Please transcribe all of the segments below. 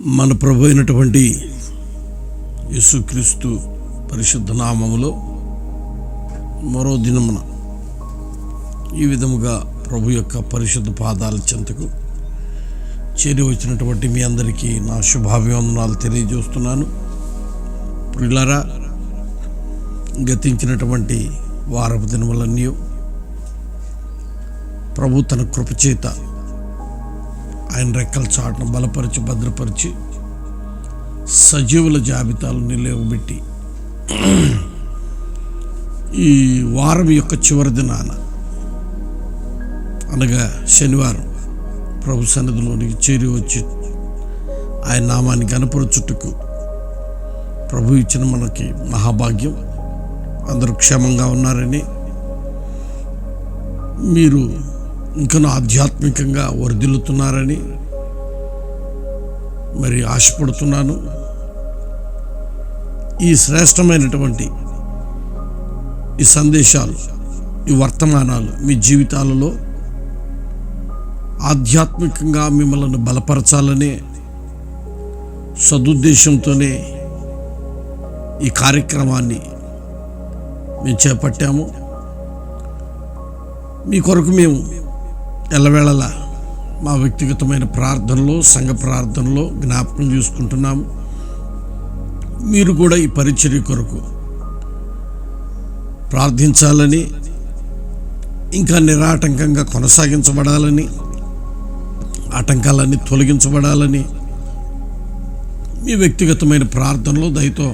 మన ప్రభు అయినటువంటి యేసుక్రీస్తు పరిశుద్ధ నామములో మరో దినమున ఈ విధముగా ప్రభు యొక్క పరిశుద్ధ పాదాల చెంతకు చేరి వచ్చినటువంటి మీ అందరికీ నా శుభాభివందనాలు తెలియజేస్తున్నాను. ప్రియులారా గతించినటువంటి వారపు దినములన్నీ ప్రభు తన కృపచేత ఆయన రెక్కల చాటును బలపరిచి భద్రపరిచి సజీవుల జాబితాలు నిలవబెట్టి ఈ వారం యొక్క చివరి దినాన అనగా శనివారం ప్రభు సన్నిధిలోనికి చేరి వచ్చి ఆయన నామాన్ని గనపరచుటకు ప్రభు ఇచ్చిన మనకి మహాభాగ్యం. అందరూ క్షేమంగా ఉన్నారని మీరు ఇంకనూ ఆధ్యాత్మికంగా వర్ధిల్లుతున్నారని మరి ఆశపడుతున్నాను. ఈ శ్రేష్టమైనటువంటి ఈ సందేశాలు ఈ వర్తమానాలు మీ జీవితాలలో ఆధ్యాత్మికంగా మిమ్మల్ని బలపరచాలనే సదుద్దేశంతోనే ఈ కార్యక్రమాన్ని మేము చేపట్టాము. మీ కొరకు మేము ఎల్లవేళలా మా వ్యక్తిగతమైన ప్రార్థనలో సంఘ ప్రార్థనలో జ్ఞాపకం చేసుకుంటున్నాము మీరు కూడా ఈ పరిచర్య కొరకు ప్రార్థించాలని ఇంకా నిరాటంకంగా కొనసాగించబడాలని ఆటంకాలన్నీ తొలగించబడాలని మీ వ్యక్తిగతమైన ప్రార్థనలో దయతో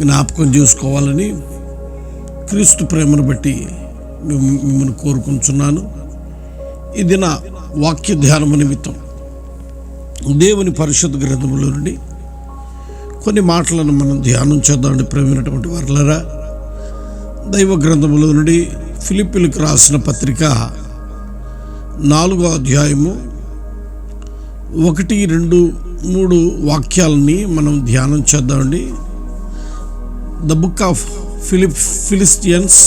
జ్ఞాపకం చేసుకోవాలని క్రీస్తు ప్రేమను బట్టి మిమ్మల్ని కోరుకుంటున్నాను. ఇది నా వాక్య ధ్యానము నిమిత్తం దేవుని పరిశుద్ధ గ్రంథములో నుండి కొన్ని మాటలను మనం ధ్యానం చేద్దామని ప్రేమైనటువంటి వర్లరా దైవ గ్రంథములో నుండి ఫిలిపిలకు రాసిన పత్రిక నాలుగో అధ్యాయము ఒకటి రెండు మూడు వాక్యాలని మనం ధ్యానం చేద్దామండి. The book of Philip Philistines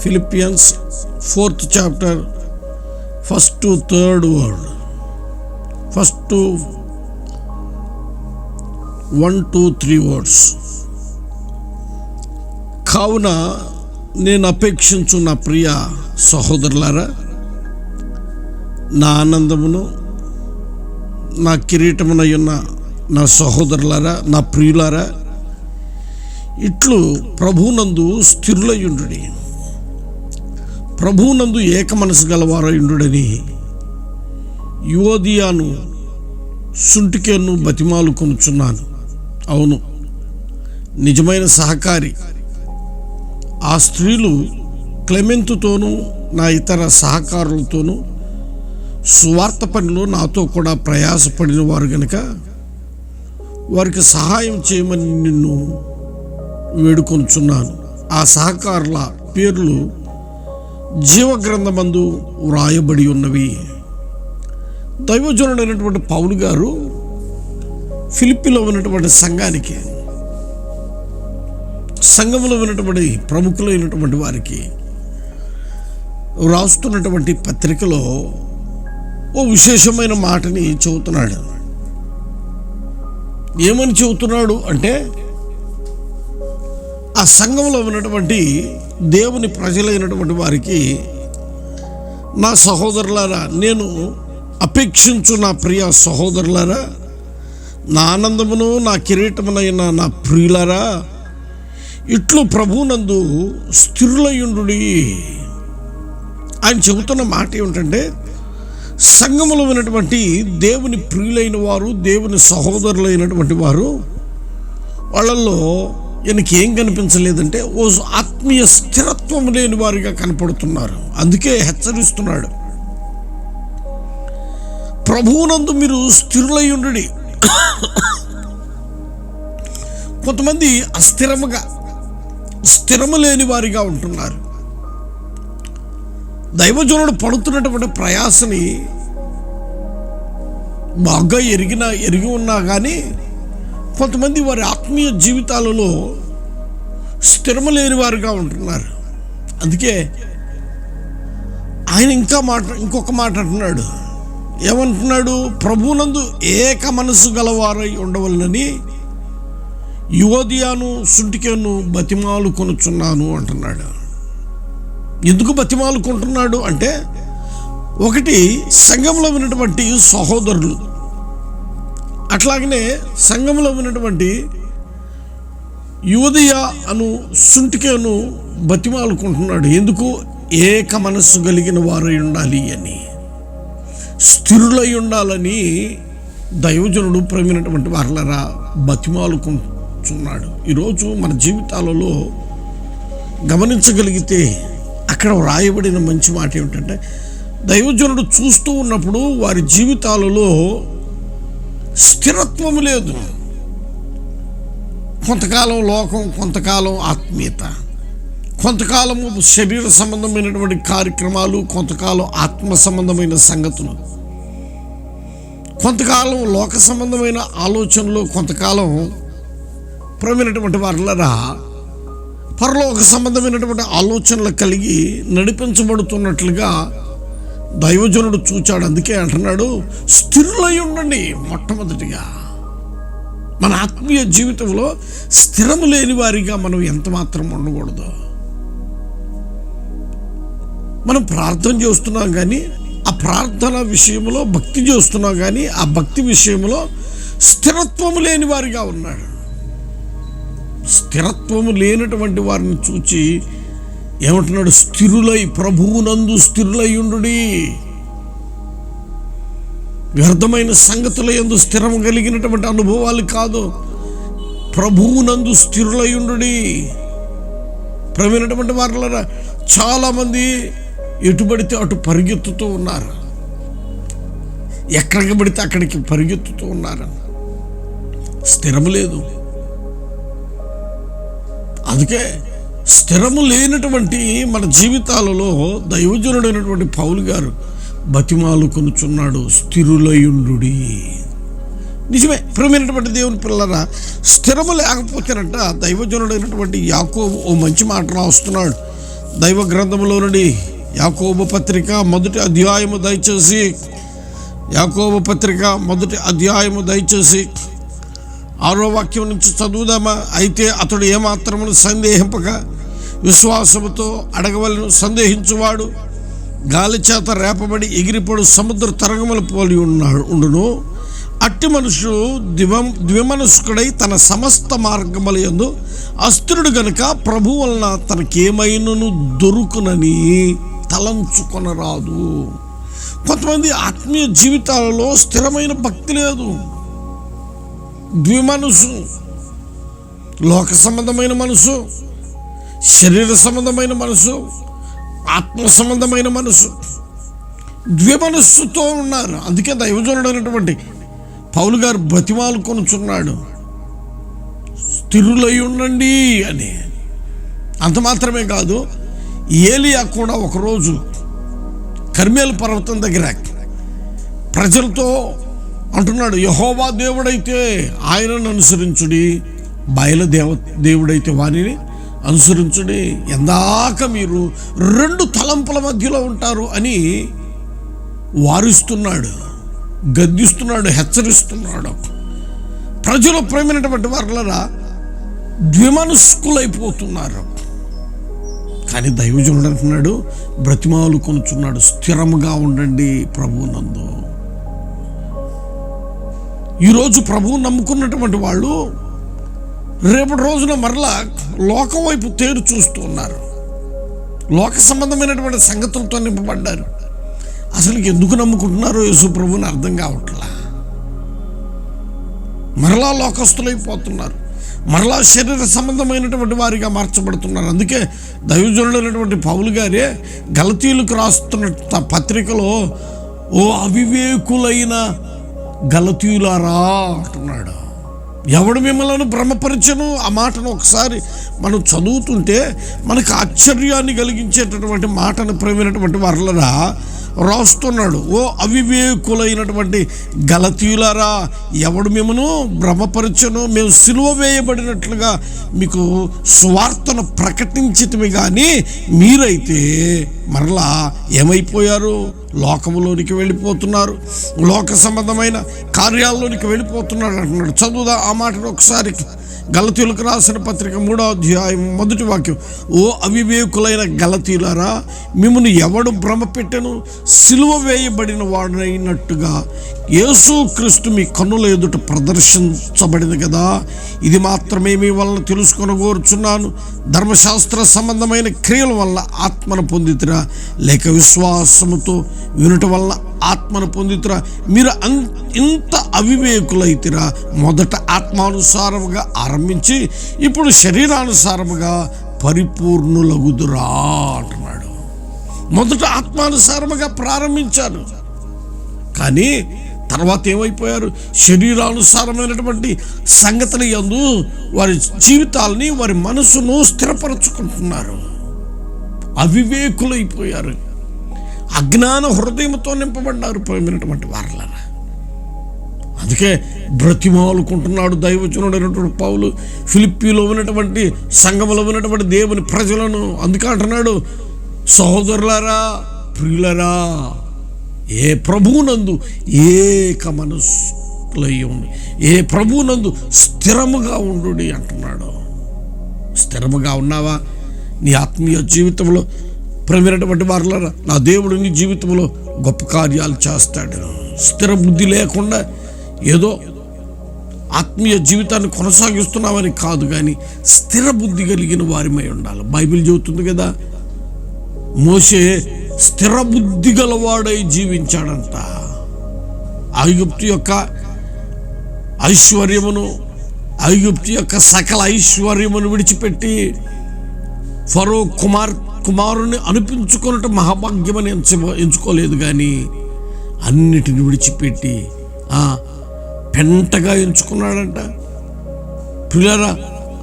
Philippians fourth chapter first third word. First one two three words. కావున నేను అపేక్షించు నా ప్రియ సహోదరులారా నా ఆనందమును నా కిరీటమునయున్న నా సహోదరులారా నా ప్రియులారా ఇట్లు ప్రభునందు స్థిరులయుండు ప్రభునందు ఏక మనసు గలవారయుండుడని యువదియాను సుంటికేను బతిమాలు కొనుచున్నాను. అవును నిజమైన సహకారి. ఆ స్త్రీలు క్లెమెంతుతోనూ నా ఇతర సహకారులతోనూ సువార్త పనిలో నాతో కూడా ప్రయాసపడిన వారు గనుక వారికి సహాయం చేయమని నిన్ను వేడుకొంచున్నాను ఆ సహకారుల పేర్లు జీవగ్రంథమందు వ్రాయబడి ఉన్నవి. దైవజనుడైనటువంటి పౌలు గారు ఫిలిపిలో ఉన్నటువంటి సంఘానికి సంఘంలో ఉన్నటువంటి ప్రముఖులైనటువంటి వారికి రాస్తున్నటువంటి పత్రికలో ఓ విశేషమైన మాటని చెబుతున్నాడు. ఏమని చెబుతున్నాడు అంటే ఆ సంఘంలో ఉన్నటువంటి దేవుని ప్రజలైనటువంటి వారికి నా సహోదరులారా నేను అపేక్షించు నా ప్రియ సహోదరులారా నా ఆనందమును నా కిరీటమునైన నా ప్రియులారా ఇట్లు ప్రభునందు స్థిరులయుండు ఆయన చెబుతున్న మాట ఏమిటంటే సంఘములో ఉన్నటువంటి దేవుని ప్రియులైన వారు దేవుని సహోదరులైనటువంటి వారు వాళ్ళల్లో ఈయనకి ఏం కనిపించలేదంటే ఓ ఆత్మీయ స్థిరత్వం లేని వారిగా కనపడుతున్నారు. అందుకే హెచ్చరిస్తున్నాడు. ప్రభువునందు మీరు స్థిరులయ్యుండు కొంతమంది అస్థిరముగా స్థిరము లేని వారిగా ఉంటున్నారు. దైవజనుడు పడుతున్నటువంటి ప్రయాసని బాగా ఎరిగిన ఎరిగి ఉన్నా కానీ కొంతమంది వారి ఆత్మీయ జీవితాలలో స్థిరమలేని వారుగా ఉంటున్నారు. అందుకే ఆయన ఇంకా మాట ఇంకొక మాట అంటున్నాడు. ఏమంటున్నాడు? ప్రభునందు ఏక మనసు గలవారై ఉండవలనని యువదియాను సుంటికేను బతిమాలు కొనుచున్నాను అంటున్నాడు. ఎందుకు బతిమాలు కొంటున్నాడు అంటే ఒకటి సంఘంలో ఉన్నటువంటి సహోదరులు అట్లాగనే సంఘంలో ఉన్నటువంటి యువదయ అను సుంటికేను బతిమాలుకుంటున్నాడు. ఎందుకు? ఏక మనస్సు కలిగిన వారై ఉండాలి అని. స్థిరులై ఉండాలని దైవజనుడు ప్రమినటువంటి వారలరా బతిమాలుకుంటున్నాడు. ఈరోజు మన జీవితాలలో గమనించగలిగితే అక్కడ వ్రాయబడిన మంచి మాట ఏమిటంటే దైవజనుడు చూస్తూ ఉన్నప్పుడు వారి జీవితాలలో స్థిరత్వము లేదు. కొంతకాలం లోకం కొంతకాలం ఆత్మీయత. కొంతకాలము శరీర సంబంధమైనటువంటి కార్యక్రమాలు కొంతకాలం ఆత్మ సంబంధమైన సంగతులు. కొంతకాలం లోక సంబంధమైన ఆలోచనలు కొంతకాలం ప్రమైనటువంటి వారులరా పరలోక సంబంధమైనటువంటి ఆలోచనలు కలిగి నడిపించబడుతున్నట్లుగా దైవజనుడు చూచాడు అందుకే అంటున్నాడు స్థిరులై ఉండండి మొట్టమొదటిగా. మన ఆత్మీయ జీవితంలో స్థిరము లేని వారిగా మనం ఎంత మాత్రం ఉండకూడదు. మనం ప్రార్థన చేస్తున్నాం కానీ ఆ ప్రార్థన విషయంలో భక్తి చేస్తున్నాం కానీ ఆ భక్తి విషయంలో స్థిరత్వము లేని వారిగా ఉన్నాడు. స్థిరత్వము లేనటువంటి వారిని చూచి ఏమంటున్నాడు? స్థిరులై ప్రభువునందు స్థిరులై ఉండు వ్యర్థమైన సంగతుల ఎందు స్థిరం కలిగినటువంటి అనుభవాలు కాదు. ప్రభువునందు స్థిరులై ఉండు ప్రవీణటువంటి వారులరా చాలామంది ఎటు పడితే అటు పరిగెత్తుతూ ఉన్నారు. ఎక్కడికి పడితే అక్కడికి పరిగెత్తుతూ ఉన్నారు. స్థిరము లేదు. అందుకే స్థిరము లేనటువంటి మన జీవితాలలో దైవజనుడైనటువంటి పౌలు గారు బతిమాలు కొనుచున్నాడు స్థిరులయుండు నిజమే ప్రియమైనటువంటి దేవుని పిల్లరా స్థిరము లేకపోతేనంట దైవజనుడైనటువంటి యాకోబు ఓ మంచి మాట రాస్తున్నాడు. దైవ గ్రంథంలో నుండి యాకోబు పత్రిక మొదటి అధ్యాయము దయచేసి యాకోబు పత్రిక మొదటి అధ్యాయము దయచేసి ఆరో వాక్యం నుంచి చదువుదామా? అయితే అతడు ఏమాత్రమును సందేహింపక విశ్వాసముతో అడగవలను సందేహించువాడు. గాలి చేత రేపబడి ఎగిరిపడు సముద్ర తరంగముల పోలి ఉన్నాడు ఉండును. అట్టి మనుషుడు దివం ద్విమనస్కుడై తన సమస్త మార్గముల యందు అస్థిరుడు గనుక ప్రభు వలన తనకేమైనను దొరుకునని తలంచుకొనరాదు. కొంతమంది ఆత్మీయ జీవితాలలో స్థిరమైన భక్తి లేదు. ద్విమనసు లోక సంబంధమైన మనసు శరీర సంబంధమైన మనసు ఆత్మ సంబంధమైన మనసు. ద్విమనస్సుతో ఉన్నారు. అందుకే దైవజనుడైనటువంటి పౌలు గారు బతిమాలు కొనుచున్నాడు. స్థిరులై ఉండండి అని. అంత మాత్రమే కాదు ఏలియా కూడా ఒకరోజు కర్మేలు పర్వతం దగ్గర ప్రజలతో అంటున్నాడు యహోవా దేవుడైతే ఆయనను అనుసరించుడి బయలు దేవ దేవుడైతే వారిని అనుసరించుడి. ఎందాక మీరు రెండు తలంపుల మధ్యలో ఉంటారు అని వారిస్తున్నాడు గద్దిస్తున్నాడు హెచ్చరిస్తున్నాడు. ప్రజలు ప్రేమైనటువంటి వారులరా ద్విమనస్కులైపోతున్నారు. కానీ దైవజనుడు అంటున్నాడు బ్రతిమాలు కొనుచున్నాడు స్థిరముగా ఉండండి ప్రభువునందు. ఈరోజు ప్రభువు నమ్ముకున్నటువంటి వాళ్ళు రేపటి రోజున మరలా లోకం వైపు తేరు చూస్తూ ఉన్నారు. లోక సంబంధమైనటువంటి సంగతులతో నింపబడ్డారు. అసలు ఎందుకు నమ్ముకుంటున్నారో యేసు ప్రభుని అర్థం కావట్లా? మరలా లోకస్తులైపోతున్నారు. మరలా శరీర సంబంధమైనటువంటి వారిగా మార్చబడుతున్నారు. అందుకే దైవజనుడైనటువంటి పౌలు గారే గలతీలకు రాస్తున్న పత్రికలో ఓ అవివేకులైన గలతీయులారా అంటున్నాడు. ఎవడు మిమ్మల్ని భ్రమపరచను? ఆ మాటను ఒకసారి మనం చదువుతుంటే మనకు ఆశ్చర్యాన్ని కలిగించేటటువంటి మాటను ప్రేమైనటువంటి వర్లరా రాస్తున్నాడు. ఓ అవివేకులైనటువంటి గలతీయులారా ఎవడు మిమ్మను భ్రమపరచను మేము సిలువ వేయబడినట్లుగా మీకు స్వార్థను ప్రకటించితమే కానీ మీరైతే మరలా ఏమైపోయారు? లోకములోనికి వెళ్ళిపోతున్నారు. లోక సంబంధమైన కార్యాల్లోనికి వెళ్ళిపోతున్నాడు అంటున్నాడు. చదువుదా ఆ మాటను ఒకసారి. గలతీయులకు రాసిన పత్రిక మూడో అధ్యాయం మొదటి వాక్యం. ఓ అవివేకులైన గలతీయులరా మిమ్మల్ని ఎవడు భ్రమ పెట్టను? సిలువ వేయబడిన వాడైనట్టుగా యేసుక్రీస్తు మీ కన్నుల ఎదుట ప్రదర్శించబడింది కదా. ఇది మాత్రమే మీ వలన తెలుసుకొనగోరుచున్నాను. ధర్మశాస్త్ర సంబంధమైన క్రియల వల్ల ఆత్మను పొందితిరా. లేక విశ్వాసముతో వినుట వల్ల ఆత్మను పొందితురా. మీరు అన్ ఇంత అవివేకులైతిరా. మొదట ఆత్మానుసారముగా ఆరంభించి ఇప్పుడు శరీరానుసారముగా పరిపూర్ణులగుదురా అంటున్నాడు. మొదట ఆత్మానుసారముగా ప్రారంభించారు కానీ తర్వాత ఏమైపోయారు? శరీరానుసారమైనటువంటి సంగతులు యందు వారి జీవితాలని వారి మనసును స్థిరపరచుకుంటున్నారు. అవివేకులైపోయారు. అజ్ఞాన హృదయంతో నింపబడ్డారు పోయినటువంటి వారలరా. అందుకే బ్రతిమాలుకుంటున్నాడు దైవజనుడైనటువంటి పౌలు. ఫిలిప్పీలో ఉన్నటువంటి సంఘములో ఉన్నటువంటి దేవుని ప్రజలను అందుకే అంటున్నాడు సహోదరులారా ప్రియులరా ఏ ప్రభువునందు ఏక మనస్సులై ఏ ప్రభువునందు స్థిరముగా ఉండు అంటున్నాడు. స్థిరముగా ఉన్నావా? నీ ఆత్మీయ జీవితంలో ప్రమిరటువంటి వారులరా నా దేవుడు నీ జీవితంలో గొప్ప కార్యాలు చేస్తాడు. స్థిర బుద్ధి లేకుండా ఏదో ఆత్మీయ జీవితాన్ని కొనసాగిస్తున్నామని కాదు కానీ స్థిర బుద్ధి కలిగిన వారిమై ఉండాలి. బైబిల్ చెబుతుంది కదా మోసే స్థిరబుద్ధి గలవాడై జీవించాడంట. ఐగుప్తు యొక్క ఐశ్వర్యమును ఐగుప్తు యొక్క సకల ఐశ్వర్యమును విడిచిపెట్టి ఫరో కుమార్ కుమారుని అనిపించుకున్నట్టు మహాభాగ్యమని ఎంచ ఎంచుకోలేదు కానీ అన్నిటిని విడిచిపెట్టి పెంటగా ఎంచుకున్నాడంట. పిల్లరా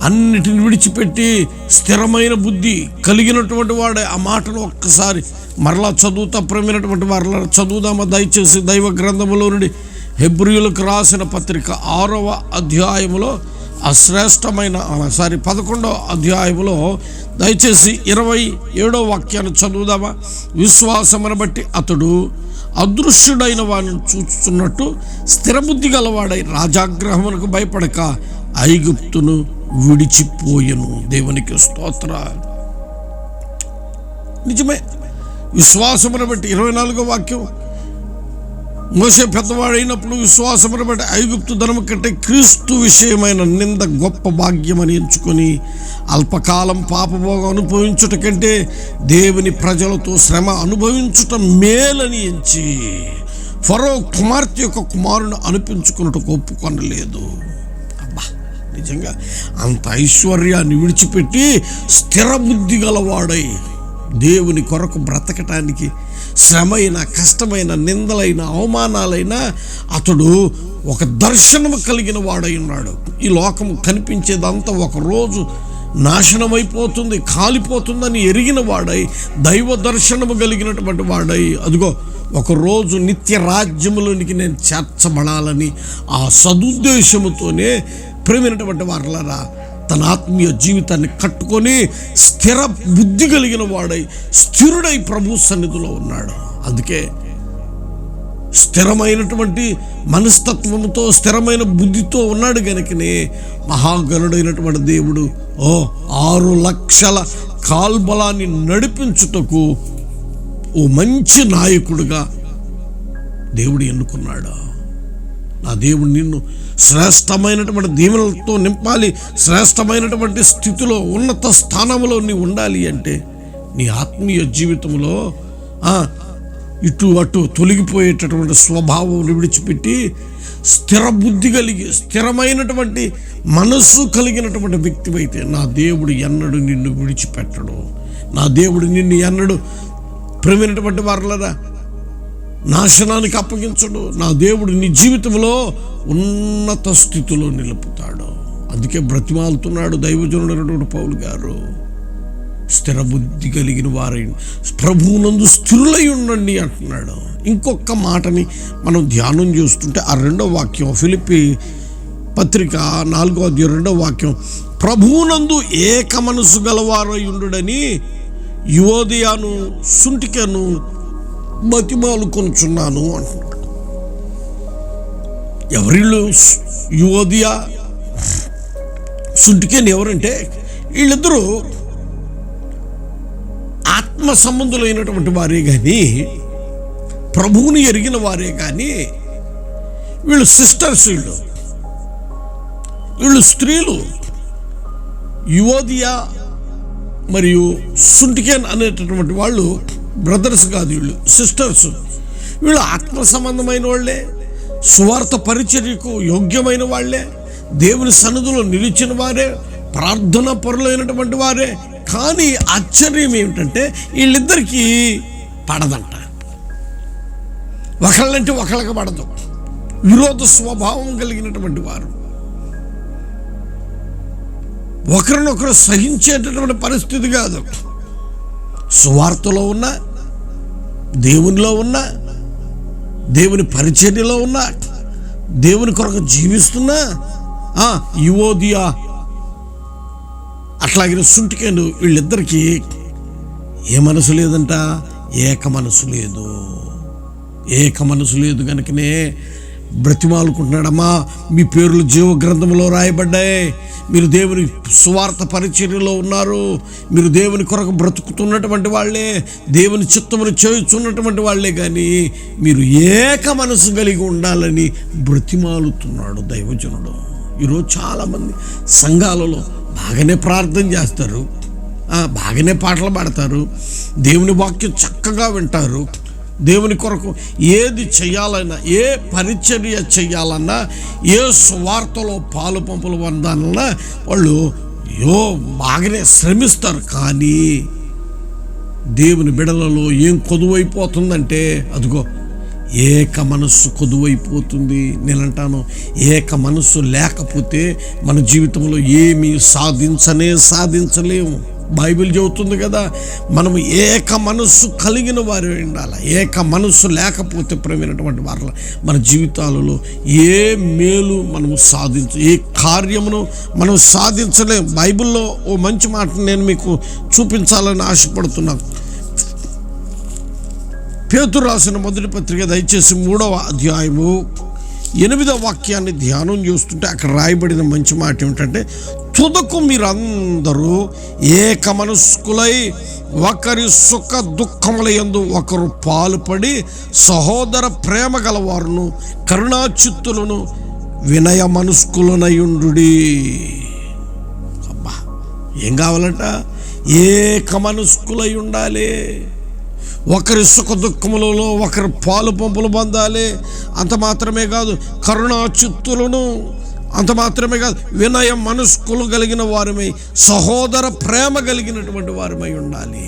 అన్నిటిని విడిచిపెట్టి స్థిరమైన బుద్ధి కలిగినటువంటి వాడే ఆ మాటను ఒక్కసారి మరలా చదువుతా ప్రేమైనటువంటి మరలా చదువుదామా? దయచేసి దైవ గ్రంథములో నుండి హెబ్రియులకు రాసిన పత్రిక ఆరవ అధ్యాయములో ఆ శ్రేష్టమైన సారీ పదకొండవ అధ్యాయములో దయచేసి ఇరవై ఏడో వాక్యాన్ని చదువుదామా? విశ్వాసమును బట్టి అతడు అదృశ్యుడైన వాడిని చూస్తున్నట్టు స్థిరబుద్ధి గలవాడై రాజాగ్రహమునకు భయపడక ఐగుప్తును విడిచిపోయెను. దేవునికి స్తోత్ర నిజమే. విశ్వాసమును బట్టి ఇరవై నాలుగో వాక్యం. మోసే పెద్దవాడైనప్పుడు విశ్వాసమును బట్టి ఐగుప్తు ధనము కంటే క్రీస్తు విషయమైన నింద గొప్ప భాగ్యమని ఎంచుకొని అల్పకాలం పాపభోగం అనుభవించుట కంటే దేవుని ప్రజలతో శ్రమ అనుభవించుట మేలని ఎంచి ఫరో కుమార్తె యొక్క కుమారుని అనిపించుకున్నట్టు ఒప్పుకొనలేదు. నిజంగా అంత ఐశ్వర్యాన్ని విడిచిపెట్టి స్థిర బుద్ధి గలవాడై దేవుని కొరకు బ్రతకటానికి శ్రమైన కష్టమైన నిందలైన అవమానాలైన అతడు ఒక దర్శనము కలిగిన వాడై ఉన్నాడు. ఈ లోకము కనిపించేదంతా ఒకరోజు నాశనమైపోతుంది కాలిపోతుందని ఎరిగిన వాడై దైవ దర్శనము కలిగినటువంటి వాడై అదిగో ఒకరోజు నిత్య రాజ్యములోనికి నేను చేర్చబడాలని ఆ సదుద్దేశముతోనే ప్రేమైనటువంటి వారులరా తన ఆత్మీయ జీవితాన్ని కట్టుకొని స్థిర బుద్ధి కలిగిన వాడై స్థిరుడై ప్రభు సన్నిధిలో ఉన్నాడు. అందుకే స్థిరమైనటువంటి మనస్తత్వంతో స్థిరమైన బుద్ధితో ఉన్నాడు గనుకనే మహాగనుడైనటువంటి దేవుడు ఓ ఆరు లక్షల కాల్బలాన్ని నడిపించుటకు ఓ మంచి నాయకుడుగా దేవుడు ఎన్నుకున్నాడు. నా దేవుడు నిన్ను శ్రేష్టమైనటువంటి దీవెనలతో నింపాలి శ్రేష్టమైనటువంటి స్థితిలో ఉన్నత స్థానంలో నీ ఉండాలి అంటే నీ ఆత్మీయ జీవితంలో ఇటు అటు తొలగిపోయేటటువంటి స్వభావం విడిచిపెట్టి స్థిర బుద్ధి కలిగి స్థిరమైనటువంటి మనస్సు కలిగినటువంటి వ్యక్తివైతే నా దేవుడు ఎన్నడు నిన్ను విడిచిపెట్టడు. నా దేవుడు నిన్ను ఎన్నడు ప్రేమైనటువంటి వారులరా నాశనానికి అప్పగించడు. నా దేవుడు నీ జీవితంలో ఉన్నత స్థితిలో నిలుపుతాడు. అందుకే బ్రతిమాలుతున్నాడు దైవజనుడైనటువంటి పౌలు గారు. స్థిర బుద్ధి కలిగిన వారై ప్రభువునందు స్థిరులై ఉండండి అంటున్నాడు. ఇంకొక మాటని మనం ధ్యానం చేస్తుంటే ఆ రెండో వాక్యం ఫిలిపి పత్రిక నాలుగో అధ్యాయం రెండో వాక్యం ప్రభువునందు ఏక మనసు గలవారై ఉండుడని యువోదయాను సుంటికను బతిమాలు కొనుచున్నాను అంటున్నాడు. ఎవరిళ్ళు యువదియా సుంటికేని ఎవరంటే వీళ్ళిద్దరూ ఆత్మ సంబంధులైనటువంటి వారే కానీ ప్రభువుని ఎరిగిన వారే కానీ వీళ్ళు సిస్టర్స్ వీళ్ళు. వీళ్ళు స్త్రీలు. యువదియా మరియు సుంటికేన్ అనేటటువంటి వాళ్ళు బ్రదర్స్ కాదు వీళ్ళు సిస్టర్స్. వీళ్ళు ఆత్మ సంబంధమైన వాళ్ళే సువార్త పరిచర్యకు యోగ్యమైన వాళ్ళే దేవుని సన్నిధిలో నిలిచిన వారే ప్రార్థన పరులైనటువంటి వారే. కానీ ఆశ్చర్యం ఏమిటంటే వీళ్ళిద్దరికీ పడదంట. ఒకళ్ళంటే ఒకళ్ళకి పడదు. విరోధ స్వభావం కలిగినటువంటి వారు. ఒకరినొకరు సహించేటటువంటి పరిస్థితి కాదు. సువార్తలో ఉన్న దేవునిలో ఉన్న దేవుని పరిచర్యలో ఉన్నా దేవుని కొరకు జీవిస్తున్నా యువోదియా అట్లాగిన సుంటికేను వీళ్ళిద్దరికీ ఏ మనసు లేదంట? ఏక మనసు లేదు. ఏక మనసు లేదు కనుకనే బ్రతిమాలుకుంటున్నాడమ్మా. మీ పేర్లు జీవ గ్రంథంలో రాయబడ్డాయి. మీరు దేవుని సువార్త పరిచర్యలో ఉన్నారు. మీరు దేవుని కొరకు బ్రతుకుతున్నటువంటి వాళ్ళే దేవుని చిత్తమును చేయుచున్నటువంటి వాళ్ళే కానీ మీరు ఏక మనసు కలిగి ఉండాలని బ్రతిమాలుతున్నాడు దైవజనుడు. ఈరోజు చాలామంది సంఘాలలో బాగానే ప్రార్థన చేస్తారు. బాగానే పాటలు పాడతారు. దేవుని వాక్యం చక్కగా వింటారు. దేవుని కొరకు ఏది చేయాలన్నా ఏ పరిచర్య చేయాలన్నా ఏ సువార్తలో పాలు పంపులు పొందాలన్నా వాళ్ళు యో బాగానే శ్రమిస్తారు. కానీ దేవుని బిడలలో ఏం కొదువైపోతుందంటే అదిగో ఏక మనస్సు కొదువైపోతుంది. నేనంటాను ఏక మనస్సు లేకపోతే మన జీవితంలో ఏమీ సాధించనే సాధించలేము. బైబిల్ చెబుతుంది కదా మనం ఏక మనస్సు కలిగిన వారు ఉండాలి. ఏక మనస్సు లేకపోతే ప్రేమైనటువంటి వారు మన జీవితాలలో ఏ మేలు మనము సాధించ ఏ కార్యమును మనం సాధించలేం. బైబిల్లో ఓ మంచి మాట నేను మీకు చూపించాలని ఆశపడుతున్నాను పేతురు రాసిన మొదటి పత్రిక దయచేసి మూడవ అధ్యాయము ఎనిమిదవ వాక్యాన్ని ధ్యానం చేస్తుంటే అక్కడ రాయబడిన మంచి మాట ఏమిటంటే తుదకు మీరందరూ ఏక మనస్కులై ఒకరి సుఖ దుఃఖముల యందు ఒకరు పాలుపడి సహోదర ప్రేమ గలవారును కరుణాచిత్తులను వినయ మనస్కులనయుండుడి అబ్బా ఏం కావాలంట? ఏక మనస్కులై ఉండాలి. ఒకరి సుఖ దుఃఖములలో ఒకరి పాలు పంపులు పొందాలి. అంత మాత్రమే కాదు కరుణా చిత్తులను అంత మాత్రమే కాదు వినయ మనస్కులు కలిగిన వారమై సహోదర ప్రేమ కలిగినటువంటి వారమై ఉండాలి.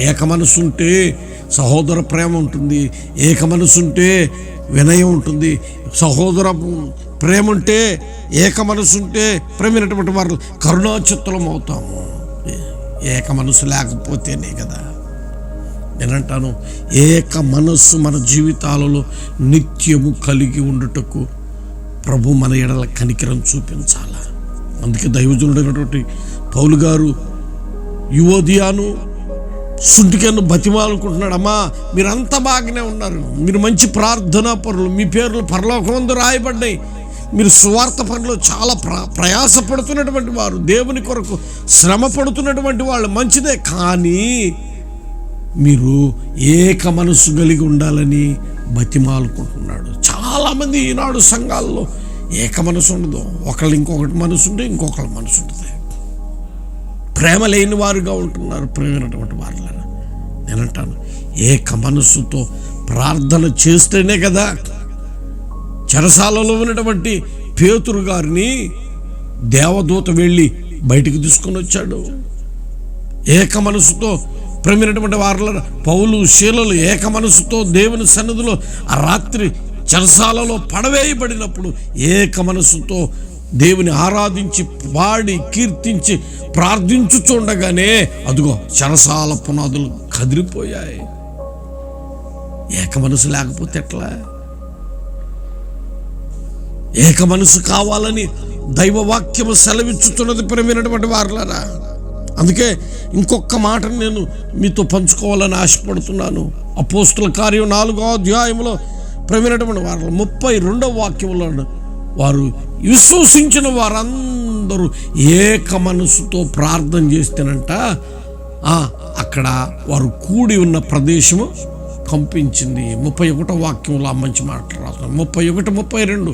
ఏక మనసు ఉంటే సహోదర ప్రేమ ఉంటుంది ఏక మనసు ఉంటే వినయం ఉంటుంది సహోదర ప్రేమ ఉంటే ఏక మనసు ఉంటే ప్రేమైనటువంటి వారు కరుణాచిత్తులం అవుతాము ఏక మనసు లేకపోతేనే కదా. నేనంటాను ఏక మనస్సు మన జీవితాలలో నిత్యము కలిగి ఉండుటకు ప్రభు మన ఎడల కనికరం చూపించాల. అందుకే దైవజనుడైనటువంటి పౌలు గారు యువోదియాను సుంటికను బతిమాలుకుంటున్నాడు అమ్మా మీరంతా బాగానే ఉన్నారు. మీరు మంచి ప్రార్థనా పనులు మీ పేర్లు పరలోకమందు రాయబడ్డాయి. మీరు స్వార్థ పనులు చాలా ప్ర ప్రయాసపడుతున్నటువంటి వారు దేవుని కొరకు శ్రమ పడుతున్నటువంటి వాళ్ళు మంచిదే కానీ మీరు ఏక మనస్సు కలిగి ఉండాలని బతిమాలుకుంటున్నాడు. చాలామంది ఈనాడు సంఘాల్లో ఏక మనసు ఉండదు. ఒకళ్ళు ఇంకొకటి మనసు ఉంటే ఇంకొకళ్ళ మనసు ఉంటుంది. ప్రేమ లేని వారుగా ఉంటున్నారు ప్రేమైనటువంటి వారులను నేనంటాను ఏక మనస్సుతో ప్రార్థన చేస్తేనే కదా చెరసాలలో ఉన్నటువంటి పేతురు గారిని దేవదూత వెళ్ళి బయటికి తీసుకొని వచ్చాడు. ఏక మనసుతో ప్రేమైనటువంటి వారిలో పౌలు శీలలు ఏక మనసుతో దేవుని సన్నిధిలో ఆ రాత్రి చెరసాలలో పడవేయబడినప్పుడు ఏక మనసుతో దేవుని ఆరాధించి పాడి కీర్తించి ప్రార్థించుచుండగానే అదిగో చెరసాల పునాదులు కదిలిపోయాయి. ఏక మనసు లేకపోతే ఎట్లా? ఏక మనసు కావాలని దైవవాక్యము సెలవిచ్చుతున్నది ప్రేమైనటువంటి వారులరా. అందుకే ఇంకొక మాటను నేను మీతో పంచుకోవాలని ఆశపడుతున్నాను. అపోస్తుల కార్యం నాలుగో అధ్యాయంలో ప్రవీణటువంటి వారు ముప్పై రెండవ వాక్యంలో వారు విశ్వసించిన వారందరూ ఏక మనసుతో ప్రార్థన చేస్తేనంట ఆ, అక్కడ వారు కూడి ఉన్న ప్రదేశము కంపించింది. ముప్పై ఒకటో వాక్యంలో మంచి మాటలు రాస్తున్నారు ముప్పై ఒకటి ముప్పై రెండు.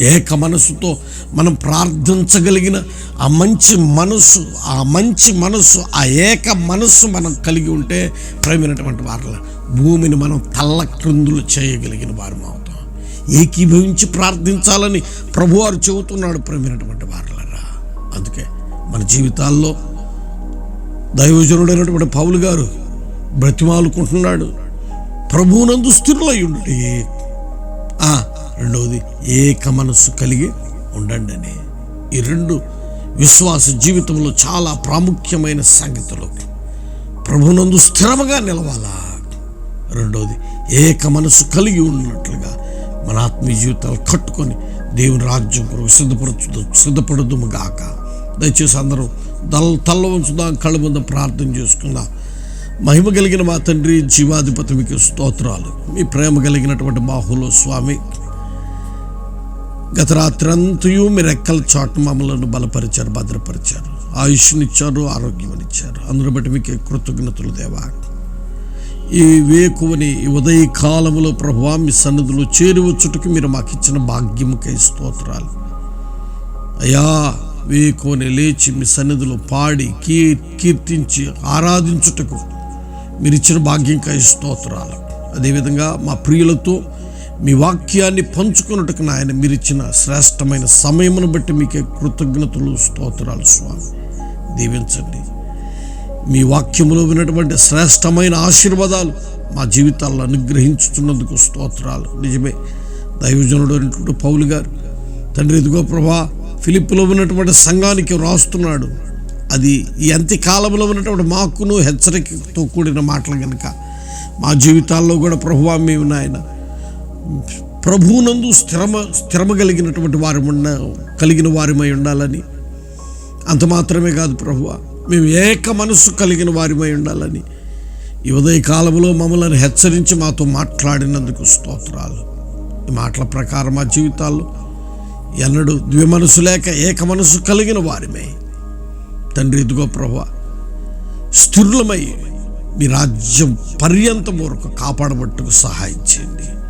ఏక మనసుతో మనం ప్రార్థించగలిగిన ఆ మంచి మనసు ఆ మంచి మనసు ఆ ఏక మనస్సు మనం కలిగి ఉంటే ప్రేమైనటువంటి వారిలో భూమిని మనం తల్ల క్రిందులు చేయగలిగిన వారు అవుతాం. ఏకీభవించి ప్రార్థించాలని ప్రభువారు చెబుతున్నాడు ప్రేమైనటువంటి వారులరా. అందుకే మన జీవితాల్లో దైవజనుడైనటువంటి పౌలు గారు బ్రతిమాలుకుంటున్నాడు. ప్రభువునందు స్థిరులై ఉండి. రెండవది ఏక మనస్సు కలిగి ఉండండి అని. ఈ రెండు విశ్వాస జీవితంలో చాలా ప్రాముఖ్యమైన సంగతులు. ప్రభునందు స్థిరముగా నిలవాలా? రెండవది ఏక మనసు కలిగి ఉన్నట్లుగా మన ఆత్మీయ జీవితాలు కట్టుకొని దేవుని రాజ్యం కొరకు సిద్ధపరచు సిద్ధపడదుము గాక దయచేసి అందరూ దల్ తల్ల ఉంచుదాం కళ్ళ ముందు ప్రార్థన చేసుకుందాం. మహిమ కలిగిన మా తండ్రి జీవాధిపతి మీకు స్తోత్రాలు. మీ ప్రేమ కలిగినటువంటి బాహులో స్వామి గత రాత్రంతయు మీరు ఎక్కల చోట మమ్మలను బలపరిచారు భద్రపరిచారు. ఆయుష్నిచ్చారు ఆరోగ్యమనిచ్చారు. అందును బట్టి మీకు కృతజ్ఞతలు దేవా. ఈ వేకువని ఈ ఉదయ కాలంలో ప్రభావ మీ సన్నిధిలో చేరివచ్చుటకు మీరు మాకు ఇచ్చిన భాగ్యముకై స్తోత్రాలు. అయ్యా వేకువని లేచి మీ సన్నిధిలో పాడి కీ కీర్తించి ఆరాధించుటకు మీరు ఇచ్చిన భాగ్యంకై స్తోత్రాలు. అదేవిధంగా మా ప్రియులతో మీ వాక్యాన్ని పంచుకున్నట్టుకు నాయన మీరు ఇచ్చిన శ్రేష్టమైన సమయమును బట్టి మీకే కృతజ్ఞతలు స్తోత్రాలు స్వామి. దీవించండి. మీ వాక్యములో విన్నటువంటి శ్రేష్టమైన ఆశీర్వాదాలు మా జీవితాల్లో అనుగ్రహించుతున్నందుకు స్తోత్రాలు. నిజమే దైవజనుడు అయినటువంటి పౌలు గారు తండ్రి ఇదిగో ప్రభా ఫిలిప్లో ఉన్నటువంటి సంఘానికి రాస్తున్నాడు అది ఈ అంత్య కాలంలో ఉన్నటువంటి మాకును హెచ్చరికతో కూడిన మాటలు కనుక మా జీవితాల్లో కూడా ప్రభువా మేము నాయన ప్రభువునందు స్థిరమ స్థిరమ కలిగినటువంటి వారి ఉన్న కలిగిన వారిమై ఉండాలని. అంత మాత్రమే కాదు ప్రభువ మేము ఏక మనస్సు కలిగిన వారిమై ఉండాలని. ఈ ఉదయ కాలంలో మమ్మల్ని హెచ్చరించి మాతో మాట్లాడినందుకు స్తోత్రాలు. ఈ మాటల ప్రకారం మా జీవితాల్లో ఎన్నడూ ద్విమనసు లేక ఏక మనసు కలిగిన వారిమే. తండ్రి ఇదిగో ప్రభు స్థిరులమై మీ రాజ్యం పర్యంతం వరకు కాపాడబట్టుకు సహాయం చేయండి.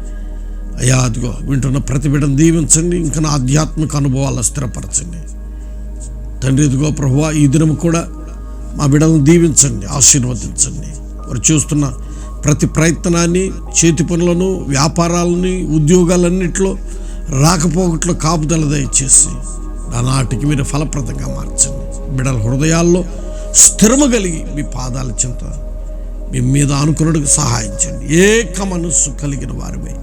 అయ్యా అదిగో వింటున్న ప్రతి బిడ్డను దీవించండి ఇంకా నా ఆధ్యాత్మిక అనుభవాలు స్థిరపరచండి. తండ్రి ఇదిగో ప్రభు ఈ దినం కూడా మా బిడ్డలను దీవించండి ఆశీర్వదించండి. వారు చూస్తున్న ప్రతి ప్రయత్నాన్ని చేతి పనులను వ్యాపారాలని ఉద్యోగాలన్నింటిలో రాకపోకట్లో కాపుదల దయచేసి నానాటికి మీరు ఫలప్రదంగా మార్చండి. బిడ్డల హృదయాల్లో స్థిరము కలిగి మీ పాదాల చింత మీ మీద అనుకున్నట్టుకు సహాయించండి ఏక మనస్సు కలిగిన వారిపై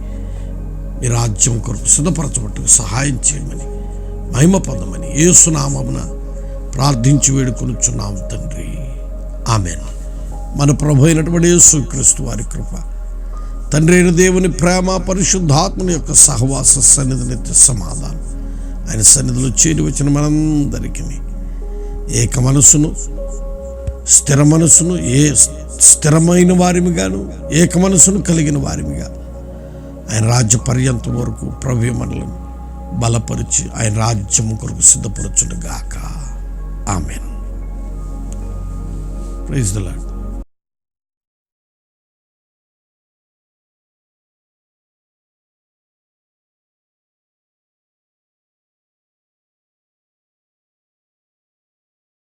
మీ రాజ్యం కొరకు సిద్ధపరచబట్టుకు సహాయం చేయమని మహిమ పొందమని ఏసునామమున ప్రార్థించి వేడుకొనుచున్నాం తండ్రి. ఆమె మన ప్రభు అయినటువంటి యేసుక్రీస్తు వారి కృప తండ్రి అయిన దేవుని ప్రేమ పరిశుద్ధాత్మని యొక్క సహవాస సన్నిధి నిత్య సమాధానం ఆయన సన్నిధిలో చేరి వచ్చిన మనందరికీ ఏక మనసును స్థిర మనసును ఏ స్థిరమైన వారిమిగాను ఏక మనసును కలిగిన వారిమిగా ఆయన రాజ్య పర్యంతం వరకు ప్రభు మనలను బలపరిచి ఆయన రాజ్యం కొరకు సిద్ధపరచుడుగాక ఆమెన్. Praise the lord